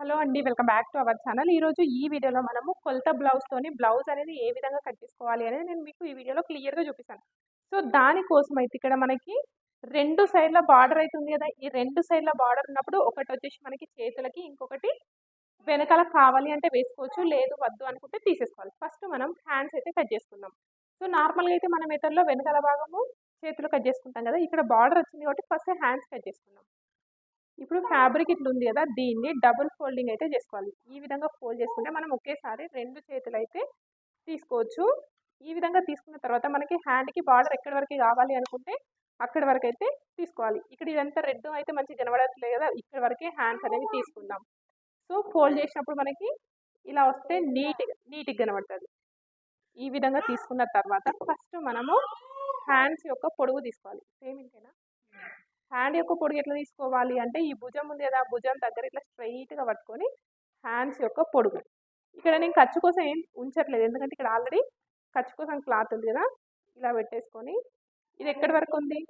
Hello అండి welcome back to our channel. ఈరోజు ఈ వీడియోలో మనము కొలత బ్లౌజ్తోని బ్లౌజ్ అనేది ఏ విధంగా కట్ చేసుకోవాలి అనేది నేను మీకు ఈ వీడియోలో క్లియర్గా చూపిస్తాను. సో దానికోసం అయితే ఇక్కడ మనకి రెండు సైడ్ల బార్డర్ అయితే ఉంది కదా ఈ రెండు సైడ్ల బార్డర్ ఉన్నప్పుడు ఒకటి వచ్చేసి మనకి చేతులకి ఇంకొకటి వెనకాల కావాలి అంటే వేసుకోవచ్చు లేదు వద్దు అనుకుంటే తీసేసుకోవాలి. ఫస్ట్ మనం హ్యాండ్స్ అయితే కట్ చేసుకుందాం. సో నార్మల్గా అయితే మన మెథడ్లో వెనకాల భాగము చేతులు కట్ చేసుకుంటాం కదా ఇక్కడ బార్డర్ వచ్చింది కాబట్టి ఫస్ట్ హ్యాండ్స్ కట్ చేసుకుందాం. ఇప్పుడు ఫ్యాబ్రిక్ ఇట్లా ఉంది కదా దీన్ని డబుల్ ఫోల్డింగ్ అయితే చేసుకోవాలి. ఈ విధంగా ఫోల్డ్ చేసుకుంటే మనం ఒకేసారి రెండు చేతులు అయితే తీసుకోవచ్చు. ఈ విధంగా తీసుకున్న తర్వాత మనకి హ్యాండ్కి బార్డర్ ఎక్కడి వరకు కావాలి అనుకుంటే అక్కడి వరకు అయితే తీసుకోవాలి. ఇక్కడ ఇదంతా రెడ్ అయితే మంచి కనబడట్లేదు కదా ఇక్కడ వరకే హ్యాండ్స్ అనేవి తీసుకుందాం. సో ఫోల్డ్ చేసినప్పుడు మనకి ఇలా వస్తే నీట్గా నీట్గా కనబడుతుంది. ఈ విధంగా తీసుకున్న తర్వాత ఫస్ట్ మనము హ్యాండ్స్ యొక్క పొడుగు తీసుకోవాలి. సేమ్ ఇంతేనా? హ్యాండ్ యొక్క పొడుగు ఎట్లా తీసుకోవాలి అంటే ఈ భుజం ఉంది కదా భుజం దగ్గర ఇట్లా స్ట్రైట్గా పట్టుకొని హ్యాండ్స్ యొక్క పొడుగు. ఇక్కడ నేను ఖర్చు కోసం ఏం ఉంచట్లేదు. ఎందుకంటే ఇక్కడ ఆల్రెడీ ఖర్చు కోసం క్లాత్ ఉంది కదా ఇలా పెట్టేసుకొని. ఇది ఎక్కడి వరకు ఉంది?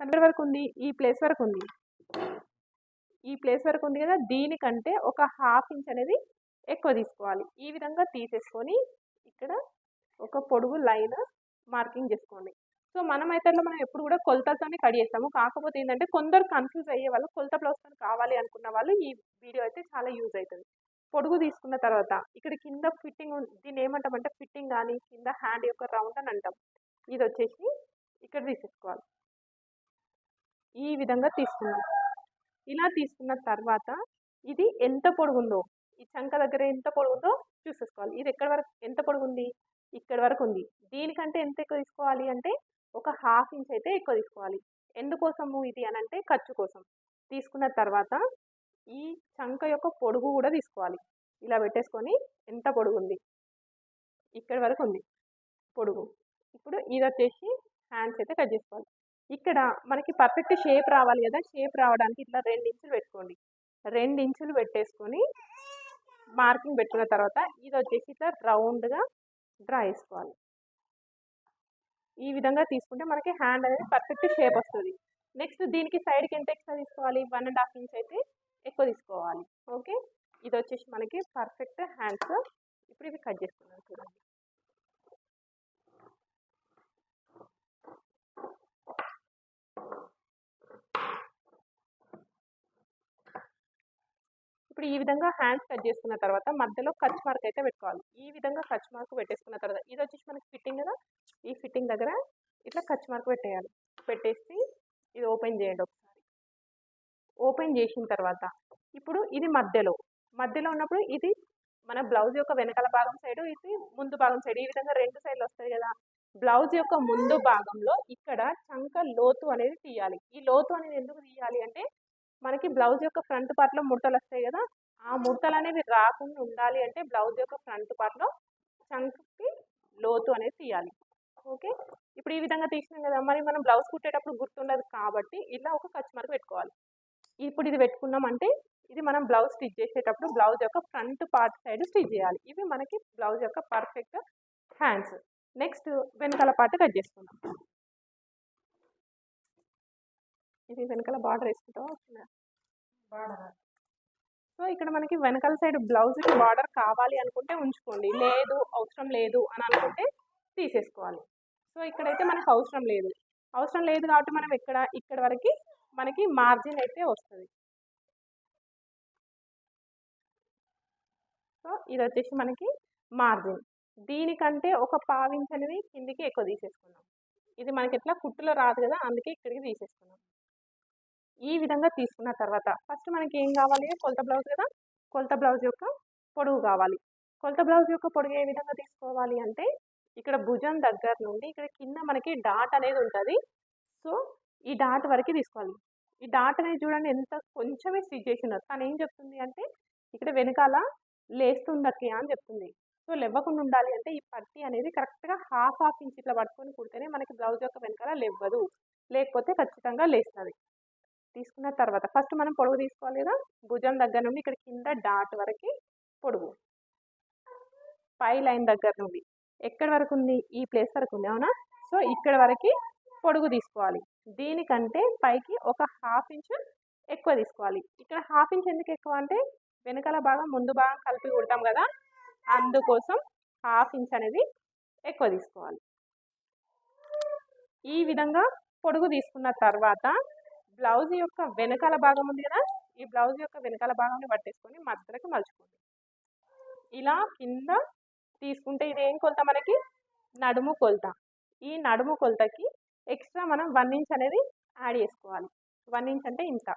ఎక్కడి వరకు ఉంది? ఈ ప్లేస్ వరకు ఉంది. ఈ ప్లేస్ వరకు ఉంది కదా దీనికంటే ఒక హాఫ్ ఇంచ్ అనేది ఎక్కువ తీసుకోవాలి. ఈ విధంగా తీసేసుకొని ఇక్కడ ఒక పొడుగు లైన్ మార్కింగ్ చేసుకోండి. సో మన మెథడ్లో మనం ఎప్పుడు కూడా కొలతలతోనే కట్ చేస్తాము. కాకపోతే ఏంటంటే కొందరు కన్ఫ్యూజ్ అయ్యే వాళ్ళు కొలత బ్లౌజ్తో కావాలి అనుకున్న వాళ్ళు ఈ వీడియో అయితే చాలా యూజ్ అవుతుంది పొడుగు తీసుకున్న తర్వాత ఇక్కడ కింద ఫిట్టింగ్ దీన్ని ఏమంటామంటే ఫిట్టింగ్ కానీ కింద హ్యాండ్ యొక్క రౌండ్ అని అంటాం. ఇది వచ్చేసి ఇక్కడ తీసేసుకోవాలి. ఈ విధంగా తీసుకున్నాం ఇలా తీసుకున్న తర్వాత ఇది ఎంత పొడుగుందో ఈ చంక దగ్గర ఎంత పొడుగుందో చూసేసుకోవాలి. ఇది ఎక్కడ వరకు ఎంత పొడుగుంది? ఇక్కడ వరకు ఉంది. దీనికంటే ఎంత ఎక్కువ తీసుకోవాలి అంటే ఒక హాఫ్ ఇంచ్ అయితే ఎక్కువ తీసుకోవాలి. ఎందుకోసము ఇది అని అంటే ఖర్చు కోసం. తీసుకున్న తర్వాత ఈ చంక యొక్క పొడుగు కూడా తీసుకోవాలి. ఇలా పెట్టేసుకొని ఎంత పొడుగు ఉంది? ఇక్కడ వరకు ఉంది. పొడుగు. ఇప్పుడు ఇది వచ్చేసి హ్యాండ్స్ అయితే కట్ చేసుకోవాలి. ఇక్కడ మనకి పర్ఫెక్ట్ షేప్ రావాలి కదా. షేప్ రావడానికి ఇట్లా రెండు ఇంచులు పెట్టుకోండి. రెండు ఇంచులు పెట్టేసుకొని మార్కింగ్ పెట్టుకున్న తర్వాత ఇది వచ్చేసి ఇట్లా రౌండ్గా డ్రా చేసుకోవాలి. ఈ విధంగా తీసుకుంటే మనకి హ్యాండ్ అనేది పర్ఫెక్ట్ షేప్ వస్తుంది. నెక్స్ట్ దీనికి సైడ్కి ఎంత ఎక్స్ట్రా తీసుకోవాలి? వన్ అండ్ హాఫ్ ఇంచ్ అయితే ఎక్కువ తీసుకోవాలి. ఓకే ఇది వచ్చేసి మనకి పర్ఫెక్ట్ హ్యాండ్స్ ఇప్పుడు ఇవి కట్ చేసుకున్నాం చూడండి. ఇప్పుడు ఈ విధంగా హ్యాండ్స్ కట్ చేసుకున్న తర్వాత మధ్యలో కచ్ మార్క్ అయితే పెట్టుకోవాలి. ఈ విధంగా కచ్ మార్క్ పెట్టేసుకున్న తర్వాత ఇది వచ్చేసి మనకి ఫిట్టింగ్ కదా? ఈ ఫిట్టింగ్ దగ్గర ఇట్లా కచ్ మార్క్ పెట్టేయాలి. పెట్టేసి ఇది ఓపెన్ చేయండి ఒకసారి. ఓపెన్ చేసిన తర్వాత ఇప్పుడు ఇది మధ్యలో. మధ్యలో ఉన్నప్పుడు ఇది మన బ్లౌజ్ యొక్క వెనకాల భాగం సైడ్ ఇది ముందు భాగం సైడ్ ఈ విధంగా రెండు సైడ్లు వస్తాయి కదా? బ్లౌజ్ యొక్క ముందు భాగంలో ఇక్కడ చంక లోతు అనేది తీయాలి. ఈ లోతు అనేది ఎందుకు తీయాలి అంటే మనకి బ్లౌజ్ యొక్క ఫ్రంట్ పార్ట్లో ముడతలు వస్తాయి కదా ఆ ముడతలు అనేవి రాకుండా ఉండాలి అంటే బ్లౌజ్ యొక్క ఫ్రంట్ పార్ట్లో చంకకి లోతు అనేది తీయాలి. ఓకే? ఇప్పుడు ఈ విధంగా తీసినాం కదా మరి మనం బ్లౌజ్ కుట్టేటప్పుడు గుర్తుండదు కాబట్టి ఇలా ఒక ఖర్చు మార్క్ పెట్టుకోవాలి. ఇప్పుడు ఇది పెట్టుకున్నామంటే ఇది మనం బ్లౌజ్ స్టిచ్ చేసేటప్పుడు బ్లౌజ్ యొక్క ఫ్రంట్ పార్ట్ సైడ్ స్టిచ్ చేయాలి. ఇవి మనకి బ్లౌజ్ యొక్క పర్ఫెక్ట్ హ్యాండ్స్. నెక్స్ట్ వెనకాల పార్ట్ కట్ చేసుకుందాం. ఇది వెనకాల బార్డర్ వేసుకుంటావా? బార్డర్? సో ఇక్కడ మనకి వెనకాల సైడ్ బ్లౌజ్కి బార్డర్ కావాలి అనుకుంటే ఉంచుకోండి. లేదు అవసరం లేదు అని అనుకుంటే తీసేసుకోవాలి. సో ఇక్కడైతే మనకు అవసరం లేదు. అవసరం లేదు కాబట్టి మనం ఇక్కడ ఇక్కడ వరకు మనకి మార్జిన్ అయితే వస్తుంది. సో ఇది వచ్చేసి మనకి మార్జిన్. దీనికంటే ఒక పావించ్ అనేది కిందికి ఎక్కువ తీసేసుకున్నాం. ఇది మనకి ఎట్లా కుట్టులో రాదు కదా అందుకే ఇక్కడికి తీసేసుకున్నాం. ఈ విధంగా తీసుకున్న తర్వాత ఫస్ట్ మనకి ఏం కావాలి? కొలత బ్లౌజ్ కదా? కొలత బ్లౌజ్ యొక్క పొడుగు కావాలి. కొలత బ్లౌజ్ యొక్క పొడుగు ఏ విధంగా తీసుకోవాలి అంటే ఇక్కడ భుజం దగ్గర నుండి ఇక్కడ కింద మనకి డాట్ అనేది ఉంటుంది. సో ఈ డాట్ వరకు తీసుకోవాలి. ఈ డాట్ అనేది చూడండి ఎంత కొంచెమే స్టిచ్ చేసినారు తను ఏం చెప్తుంది అంటే ఇక్కడ వెనకాల లేస్తుందకి అని చెప్తుంది. సో లేవ్వకుండా ఉండాలి అంటే ఈ పట్టి అనేది కరెక్ట్గా హాఫ్ హాఫ్ ఇంచ్ ఇట్లా పట్టుకొని కుడితేనే మనకి బ్లౌజ్ యొక్క వెనకాల లేవ్వదు. లేకపోతే ఖచ్చితంగా లేస్తుంది. తీసుకున్న తర్వాత ఫస్ట్ మనం పొడుగు తీసుకోవాలి కదా? భుజం దగ్గర నుండి ఇక్కడ కింద డాట్ వరకు పొడవు పై లైన్ దగ్గర నుండి. ఎక్కడి వరకు ఉంది? ఈ ప్లేస్ వరకు ఉంది అవునా? సో ఇక్కడ వరకు పొడుగు తీసుకోవాలి. దీనికంటే పైకి ఒక హాఫ్ ఇంచ్ ఎక్కువ తీసుకోవాలి. ఇక్కడ హాఫ్ ఇంచ్ ఎందుకు ఎక్కువ అంటే వెనకాల భాగం ముందు భాగం కలిపి కుడతాం కదా? అందుకోసం హాఫ్ ఇంచ్ అనేది ఎక్కువ తీసుకోవాలి. ఈ విధంగా పొడుగు తీసుకున్న తర్వాత బ్లౌజ్ యొక్క వెనకాల భాగం ఉంది కదా ఈ బ్లౌజ్ యొక్క వెనకాల భాగాన్ని పట్టేసుకొని మధ్యలోకి మలుచుకోండి. ఇలా కింద తీసుకుంటే ఇది ఏం కొలత మనకి? నడుము కొలత. ఈ నడుము కొలతకి ఎక్స్ట్రా మనం వన్ ఇంచ్ అనేది యాడ్ చేసుకోవాలి. వన్ ఇంచ్ అంటే ఇంత.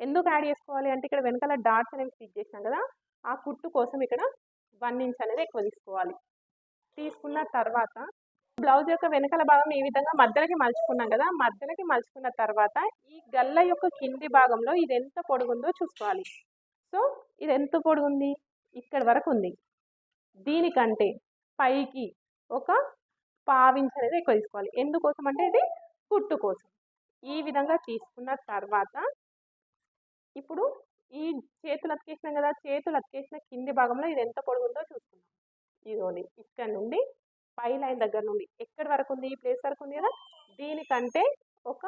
ఎందుకు యాడ్ చేసుకోవాలి? అంటే ఇక్కడ వెనకాల డాట్స్ అనేవి స్టిచ్ చేసినాం కదా ఆ కుట్టు కోసం ఇక్కడ వన్ ఇంచ్ అనేది ఎక్కువ తీసుకోవాలి. తీసుకున్న తర్వాత బ్లౌజ్ యొక్క వెనకాల భాగం ఈ విధంగా మధ్యలోకి మలుచుకున్నాం కదా మధ్యలోకి మలుచుకున్న తర్వాత ఈ గల్ల యొక్క కింది భాగంలో ఇది ఎంత పొడుగుందో చూసుకోవాలి. సో ఇది ఎంత పొడుగుంది? ఇక్కడ వరకు ఉంది. దీనికంటే పైకి ఒక పావించ్ అనేది ఎక్కువ తీసుకోవాలి. ఎందుకోసం అంటే ఇది కుట్టు కోసం. ఈ విధంగా తీసుకున్న తర్వాత ఇప్పుడు ఈ చేతులు అతికేసినాం కదా చేతులు అతికేసిన కింది భాగంలో ఇది ఎంత పొడుగుందో చూసుకుందాం. ఇదోని ఇక్కడ నుండి పై లైన్ దగ్గర నుండి. ఎక్కడి వరకు ఉంది? ఈ ప్లేస్ వరకు ఉంది కదా? దీనికంటే ఒక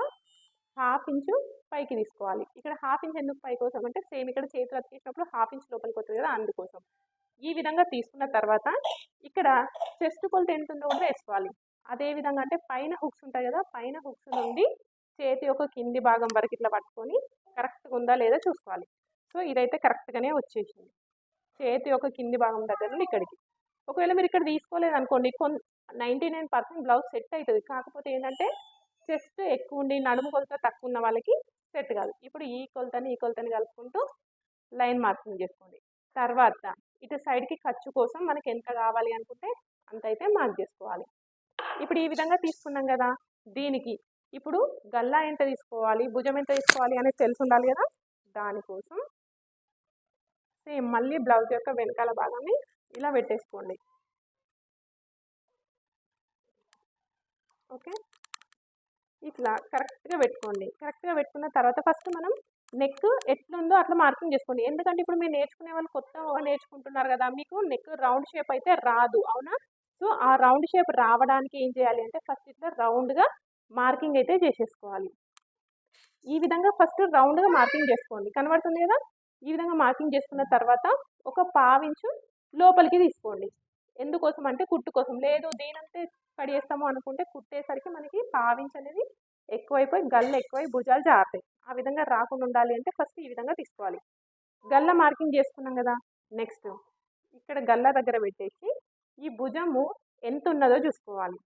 హాఫ్ ఇంచు పైకి తీసుకోవాలి. ఇక్కడ హాఫ్ ఇంచ్ ఎందుకు పైకి కోసం? అంటే సేమ్ ఇక్కడ చేతులు అతికేసినప్పుడు హాఫ్ ఇంచ్ లోపలికి వస్తుంది కదా అందుకోసం. ఈ విధంగా తీసుకున్న తర్వాత ఇక్కడ చెస్ట్ కొలత ఎంత ఉందో కూడా వేసుకోవాలి. అదే విధంగా అంటే పైన హుక్స్ ఉంటాయి కదా? పైన హుక్స్ నుండి చేతి యొక్క కింది భాగం వరకు ఇట్లా పట్టుకొని కరెక్ట్గా ఉందా లేదా చూసుకోవాలి. సో ఇదైతే కరెక్ట్గానే వచ్చేసింది. చేతి యొక్క కింది భాగం దగ్గర నుండి ఇక్కడికి. ఒకవేళ మీరు ఇక్కడ తీసుకోలేదు అనుకోండి కొన్ ninety nine percent blouse set అవుతుంది కాకపోతే ఏంటంటే చెస్ట్ ఎక్కువ ఉండి నడుము కొలత తక్కువ ఉన్న వాళ్ళకి సెట్ కాదు. ఇప్పుడు ఈ కొలతని ఈ కొలతని కలుపుకుంటూ లైన్ మార్కింగ్ చేసుకోండి. తర్వాత ఇటు సైడ్కి ఖర్చు కోసం మనకి ఎంత కావాలి అనుకుంటే అంత అయితే మార్క్ చేసుకోవాలి. ఇప్పుడు ఈ విధంగా తీసుకున్నాం కదా దీనికి ఇప్పుడు గల్లా ఎంత తీసుకోవాలి భుజం ఎంత తీసుకోవాలి అనేది తెలిసి ఉండాలి కదా దానికోసం సేమ్ మళ్ళీ బ్లౌజ్ యొక్క వెనకాల భాగాన్ని ఇలా పెట్టేసుకోండి. ఓకే? ఇట్లా కరెక్ట్గా పెట్టుకోండి. కరెక్ట్గా పెట్టుకున్న తర్వాత ఫస్ట్ మనం నెక్ ఎట్లుందో అట్లా మార్కింగ్ చేసుకోండి. ఎందుకంటే ఇప్పుడు మీరు నేర్చుకునే వాళ్ళు కొత్తగా నేర్చుకుంటున్నారు కదా మీకు నెక్ రౌండ్ షేప్ అయితే రాదు. అవునా? సో ఆ రౌండ్ షేప్ రావడానికి ఏం చేయాలి అంటే ఫస్ట్ ఇట్లా రౌండ్గా మార్కింగ్ అయితే చేసేసుకోవాలి. ఈ విధంగా ఫస్ట్ రౌండ్గా మార్కింగ్ చేసుకోండి. కనబడుతుంది కదా? ఈ విధంగా మార్కింగ్ చేసుకున్న తర్వాత ఒక పావించు లోపలికి తీసుకోండి. ఎందుకోసం అంటే కుట్టు కోసం. లేదు దీనంతే కడిగేస్తాము అనుకుంటే కుట్టేసరికి మనకి పావించి అనేది ఎక్కువైపోయి గల్ల ఎక్కువై భుజాలు జారుతాయి. ఆ విధంగా రాకుండా ఉండాలి అంటే ఫస్ట్ ఈ విధంగా తీసుకోవాలి. గల్ల మార్కింగ్ చేసుకున్నాం కదా నెక్స్ట్ ఇక్కడ గల్ల దగ్గర పెట్టేసి ఈ భుజము ఎంత ఉన్నదో చూసుకోవాలి.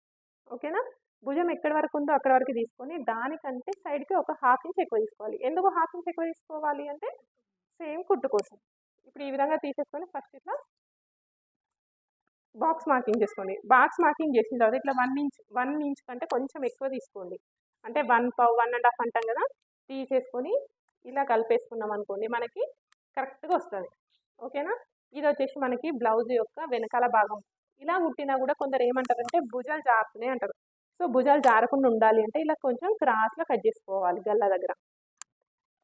ఓకేనా? భుజం ఎక్కడి వరకు ఉందో అక్కడ వరకు తీసుకొని దానికంటే సైడ్కి ఒక హాఫ్ ఇంచ్ ఎక్కువ తీసుకోవాలి. ఎందుకు హాఫ్ ఇంచ్ ఎక్కువ తీసుకోవాలి అంటే సేమ్ కుట్టు కోసం. ఇప్పుడు ఈ విధంగా తీసేసుకొని ఫస్ట్ ఇట్లా బాక్స్ మార్కింగ్ చేసుకోండి. బాక్స్ మార్కింగ్ చేసిన తర్వాత ఇట్లా వన్ ఇంచ్ వన్ ఇంచ్ కంటే కొంచెం ఎక్కువ తీసుకోండి. అంటే వన్ పావు వన్ అండ్ హాఫ్ అంటాం కదా తీసేసుకొని ఇలా కలిపేసుకున్నాం అనుకోండి మనకి కరెక్ట్గా వస్తుంది. ఓకేనా? ఇది వచ్చేసి మనకి బ్లౌజ్ యొక్క వెనకాల భాగం. ఇలా కుట్టినా కూడా కొందరు ఏమంటారంటే భుజాలు జారుతున్నాయి అంటారు. సో భుజాలు జారకుండా ఉండాలి అంటే ఇలా కొంచెం క్రాస్లో కట్ చేసుకోవాలి గల్ల దగ్గర.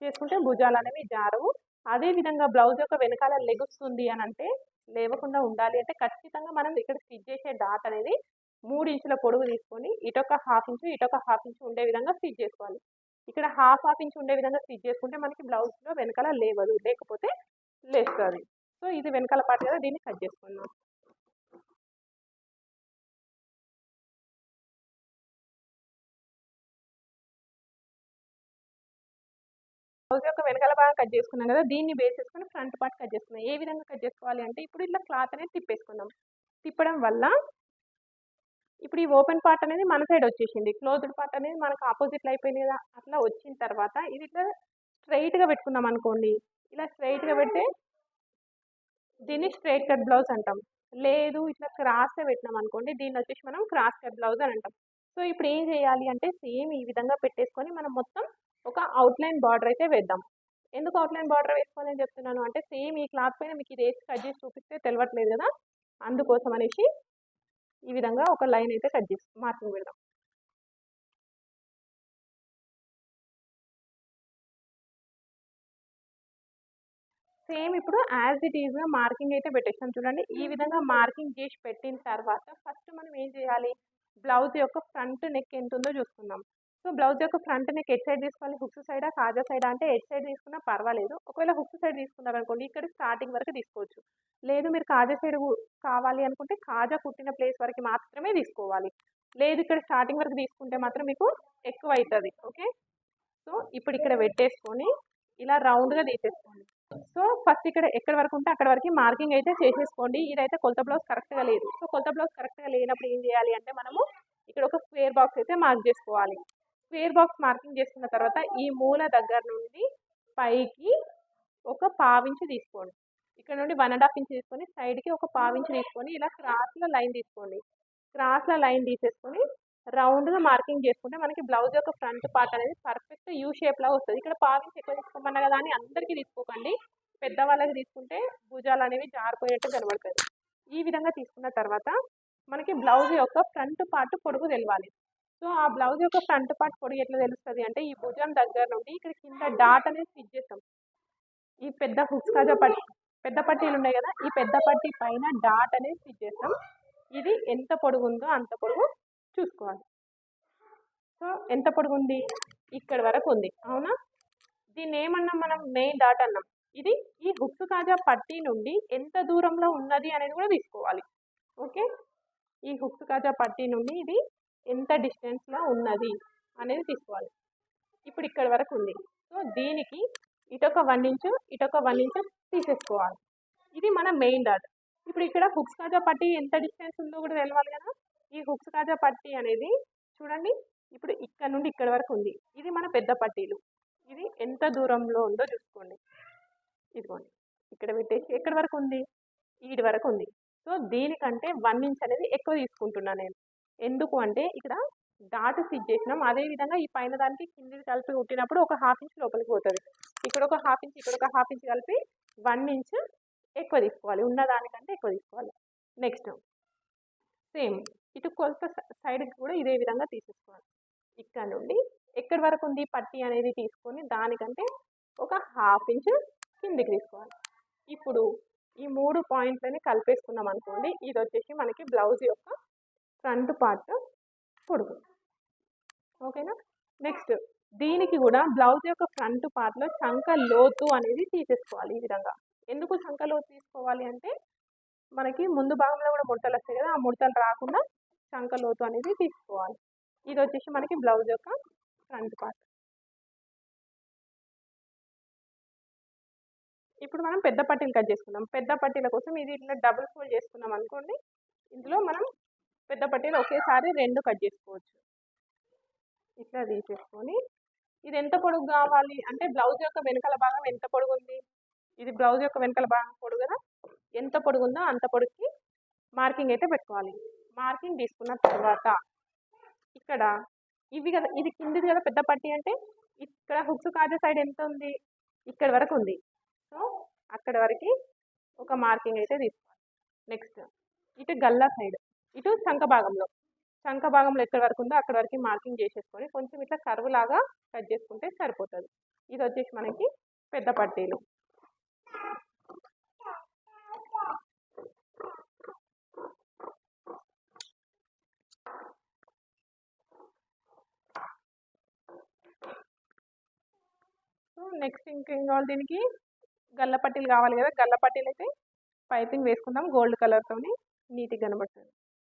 చేసుకుంటే భుజాలు అనేవి జారవు. అదే విధంగా బ్లౌజ్ యొక్క వెనకాల లెగుస్తుంది అని అంటే లేవకుండా ఉండాలి. అంటే ఖచ్చితంగా మనం ఇక్కడ స్టిచ్ చేసే డాట్ అనేది మూడు ఇంచుల పొడుగు తీసుకొని ఇటొక హాఫ్ ఇంచు ఇటొక హాఫ్ ఇంచు ఉండే విధంగా స్టిచ్ చేసుకోవాలి. ఇక్కడ హాఫ్ హాఫ్ ఇంచు ఉండే విధంగా స్టిచ్ చేసుకుంటే మనకి బ్లౌజ్లో వెనకాల లేవదు లేకపోతే లేస్తుంది. సో ఇది వెనకాల పాటు కదా దీన్ని కట్ చేసుకుందాం. యొక్క వెనకాల భాగం కట్ చేసుకున్నాం కదా దీన్ని బేస్ చేసుకుని ఫ్రంట్ పార్ట్ కట్ చేసుకున్నాం. ఏ విధంగా కట్ చేసుకోవాలి అంటే ఇప్పుడు ఇట్లా క్లాత్ అనేది తిప్పేసుకుందాం. తిప్పడం వల్ల ఇప్పుడు ఈ ఓపెన్ పార్ట్ అనేది మన సైడ్ వచ్చేసింది. క్లోజ్డ్ పార్ట్ అనేది మనకు ఆపోజిట్లో అయిపోయింది కదా అట్లా వచ్చిన తర్వాత ఇది ఇట్లా స్ట్రైట్గా పెట్టుకున్నాం అనుకోండి. ఇలా స్ట్రైట్గా పెడితే దీన్ని స్ట్రైట్ కట్ బ్లౌజ్ అంటాం. లేదు ఇట్లా క్రాస్గా పెట్టినాం అనుకోండి దీన్ని వచ్చేసి మనం క్రాస్ కట్ బ్లౌజ్ అని అంటాం. సో ఇప్పుడు ఏం చేయాలి అంటే సేమ్ ఈ విధంగా పెట్టేసుకొని మనం మొత్తం ఒక అవుట్లైన్ బార్డర్ అయితే వేద్దాం. ఎందుకు అవుట్లైన్ బార్డర్ వేసుకోవాలని చెప్తున్నాను? అంటే సేమ్ ఈ క్లాత్ పైన మీకు ఇది కట్ చేసి చూపిస్తే తెలియట్లేదు కదా? అందుకోసం అనేసి ఈ విధంగా ఒక లైన్ అయితే కట్ చేసి మార్కింగ్ పెడదాం. సేమ్ ఇప్పుడు యాజ్ ఇట్ ఈజ్గా మార్కింగ్ అయితే పెట్టేసాం చూడండి ఈ విధంగా మార్కింగ్ చేసి పెట్టిన తర్వాత ఫస్ట్ మనం ఏం చేయాలి? బ్లౌజ్ యొక్క ఫ్రంట్ నెక్ ఎంత ఉందో చూసుకుందాం. సో బ్లౌజ్ యొక్క ఫ్రంట్ నెక్ ఎట్ సైడ్ తీసుకోవాలి హుక్స్ సైడా కాజా సైడా అంటే ఎట్ సైడ్ తీసుకున్నా పర్వాలేదు. ఒకవేళ హుక్స్ సైడ్ తీసుకున్నారనుకోండి ఇక్కడ స్టార్టింగ్ వరకు తీసుకోవచ్చు. లేదు మీరు కాజా సైడ్ కావాలి అనుకుంటే కాజా కుట్టిన ప్లేస్ వరకు మాత్రమే తీసుకోవాలి. లేదు ఇక్కడ స్టార్టింగ్ వరకు తీసుకుంటే మాత్రం మీకు ఎక్కువ అవుతుంది ఓకే? సో ఇప్పుడు ఇక్కడ పెట్టేసుకొని ఇలా రౌండ్గా తీసేసుకోండి. సో ఫస్ట్ ఇక్కడ ఎక్కడి వరకు ఉంటే అక్కడ వరకు మార్కింగ్ అయితే చేసేసుకోండి. ఇదైతే కొలత బ్లౌజ్ కరెక్ట్గా లేదు. సో కొలత బ్లౌజ్ కరెక్ట్గా లేనప్పుడు ఏం చేయాలి అంటే మనము ఇక్కడ ఒక స్క్వేర్ బాక్స్ అయితే మార్క్ చేసుకోవాలి. స్క్వేర్ బాక్స్ మార్కింగ్ చేసుకున్న తర్వాత ఈ మూల దగ్గర నుండి పైకి ఒక పావించి తీసుకోండి. ఇక్కడ నుండి వన్ అండ్ హాఫ్ ఇంచ్ తీసుకొని సైడ్కి ఒక పావించి తీసుకొని ఇలా క్రాస్లో లైన్ తీసుకోండి. క్రాస్లో లైన్ తీసేసుకొని రౌండ్గా మార్కింగ్ చేసుకుంటే మనకి బ్లౌజ్ యొక్క ఫ్రంట్ పార్ట్ అనేది పర్ఫెక్ట్ యూ షేప్లా వస్తుంది. ఇక్కడ పావించి ఎక్కువ తీసుకోమన్నా కదా అని అందరికీ తీసుకోకండి. పెద్దవాళ్ళకి తీసుకుంటే భుజాలు అనేవి జారిపోయేట్టు కనబడుతుంది ఈ విధంగా తీసుకున్న తర్వాత మనకి బ్లౌజ్ యొక్క ఫ్రంట్ పార్ట్ పొడుగు తెలవాలి. సో ఆ బ్లౌజ్ యొక్క ఫ్రంట్ పార్ట్ పొడి ఎట్లా తెలుస్తుంది అంటే ఈ భుజం దగ్గర నుండి ఇక్కడ కింద డాట్ అనేది స్టిచ్ చేస్తాం. ఈ పెద్ద హుక్స్ కాజా పట్టి పెద్ద పట్టీలు ఉన్నాయి కదా ఈ పెద్ద పట్టీ పైన డాట్ అనేది స్టిచ్ చేస్తాం. ఇది ఎంత పొడుగు ఉందో అంత పొడుగు చూసుకోవాలి. సో ఎంత పొడుగు ఉంది? ఇక్కడ వరకు ఉంది. అవునా? దీన్ని ఏమన్నాం మనం? మెయిన్ డాట్ అన్నాం. ఇది ఈ హుక్స్ కాజా పట్టీ నుండి ఎంత దూరంలో ఉన్నది అనేది కూడా తీసుకోవాలి. ఓకే? ఈ హుక్స్ కాజా పట్టీ నుండి ఇది ఎంత డిస్టెన్స్లో ఉన్నది అనేది తీసుకోవాలి. ఇప్పుడు ఇక్కడ వరకు ఉంది. సో దీనికి ఇటొక వన్ ఇంచు ఇటొక వన్ ఇంచు తీసేసుకోవాలి. ఇది మన మెయిన్ డాట్ ఇప్పుడు ఇక్కడ హుక్స్ కాజా పట్టి ఎంత డిస్టెన్స్ ఉందో కూడా తెలవాలి కదా? ఈ హుక్స్ కాజా పట్టీ అనేది చూడండి. ఇప్పుడు ఇక్కడ నుండి ఇక్కడ వరకు ఉంది. ఇది మన పెద్ద పట్టీలు. ఇది ఎంత దూరంలో ఉందో చూసుకోండి. ఇదిగోండి. ఇక్కడ పెట్టేసి ఎక్కడి వరకు ఉంది? ఈడి వరకు ఉంది. సో దీనికంటే వన్ ఇంచ్ అనేది ఎక్కువ తీసుకుంటున్నాను నేను. ఎందుకు అంటే ఇక్కడ డాట్ స్టిచ్ చేసినాం. అదేవిధంగా ఈ పైన దానికి కిందిది కలిపి కుట్టినప్పుడు ఒక హాఫ్ ఇంచ్ లోపలికి పోతుంది. ఇక్కడ ఒక హాఫ్ ఇంచ్ ఇక్కడ ఒక హాఫ్ ఇంచ్ కలిపి వన్ ఇంచ్ ఎక్కువ తీసుకోవాలి. ఉన్న దానికంటే ఎక్కువ తీసుకోవాలి. నెక్స్ట్ సేమ్ ఇటు కొలత సైడ్కి కూడా ఇదే విధంగా తీసేసుకోవాలి. ఇక్కడ నుండి ఎక్కడి వరకు ఉంది పట్టి అనేది తీసుకొని దానికంటే ఒక హాఫ్ ఇంచ్ కిందికి తీసుకోవాలి. ఇప్పుడు ఈ మూడు పాయింట్లని కలిపేసుకున్నాం అనుకోండి ఇది వచ్చేసి మనకి బ్లౌజ్ యొక్క ఫ్రంట్ పార్ట్ పొడుగు. ఓకేనా నెక్స్ట్ దీనికి కూడా బ్లౌజ్ యొక్క ఫ్రంట్ పార్ట్లో చంక లోతు అనేది తీసేసుకోవాలి ఈ విధంగా. ఎందుకు చంక లోతు తీసుకోవాలి అంటే మనకి ముందు భాగంలో కూడా ముడతలు వస్తాయి కదా ఆ ముడతలు రాకుండా చంక లోతు అనేది తీసుకోవాలి. ఇది వచ్చేసి మనకి బ్లౌజ్ యొక్క ఫ్రంట్ పార్ట్ ఇప్పుడు మనం పెద్ద పట్టీలు కట్ చేసుకుందాం. పెద్ద పట్టీల కోసం ఇది ఇట్లా డబుల్ ఫోల్డ్ చేసుకున్నాం అనుకోండి ఇందులో మనం పెద్ద పట్టీలు ఒకేసారి రెండు కట్ చేసుకోవచ్చు. ఇట్లా తీసేసుకొని. ఇది ఎంత పొడుగు కావాలి? అంటే బ్లౌజ్ యొక్క వెనకాల భాగం ఎంత పొడుగు ఉంది ఇది బ్లౌజ్ యొక్క వెనకాల భాగం పొడుగు కదా? ఎంత పొడుగు ఉందో అంత పొడుగుకి మార్కింగ్ అయితే పెట్టుకోవాలి. మార్కింగ్ తీసుకున్న తర్వాత ఇక్కడ ఇవి కదా ఇది కిందిది కదా పెద్ద పట్టీ అంటే ఇక్కడ హుక్స్ కాజా సైడ్ ఎంత ఉంది? ఇక్కడ వరకు ఉంది. సో అక్కడ వరకు ఒక మార్కింగ్ అయితే తీసుకోవాలి. నెక్స్ట్ ఇటు గల్లా సైడ్. ఇటు శంఖ భాగంలో శంఖ భాగంలో ఎక్కడ వరకు ఉందో అక్కడ వరకు మార్కింగ్ చేసేసుకొని కొంచెం ఇట్లా కరువు లాగా కట్ చేసుకుంటే సరిపోతుంది. ఇది వచ్చేసి మనకి పెద్ద పట్టీలు. నెక్స్ట్ ఇంకేం కావాలి దీనికి? గల్ల పట్టీలు కావాలి కదా గల్ల పట్టీలు అయితే పైపింగ్ వేసుకుందాం. గోల్డ్ కలర్తోని నీట్గా కనబడుతుంది.